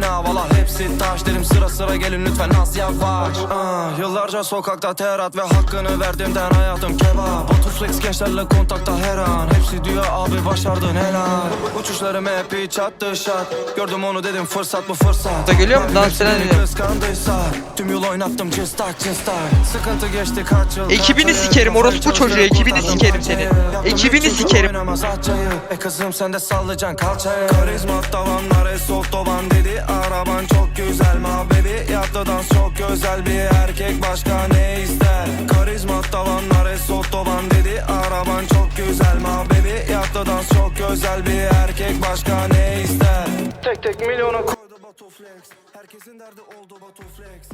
hepsi taş Dedim sıra sıra gelin lütfen az yavaş ah, Yıllarca sokakta terat ve hakkını verdiğimden hayatım kebap Botuflex gençlerle kontakta her an Hepsi diyor abi başardın helal Uçuşlarım hep hiç attı şat Gördüm onu dedim fırsat mı fırsat Da geliyor mu? Dans falan ediyor. kıskandıysa Tüm yol oynattım cıstak cıstak Sıkıntı geçti kaç yıl Ekibini yıl. sikerim, orospu çocuğu, ekibini sikerim seni. Ekibini sikerim. oynamaz atçayı E kızım sen de sallayacaksın kalçayı Karizma tavanlar esot dans çok güzel bir erkek başka ne ister? Karizma tavanlar esot doban dedi Araban çok güzel. Ma baby Yaptı dans çok güzel bir erkek başka ne ister? Tek tek milyona koydu Batu Flex Herkesin derdi oldu Batu Flex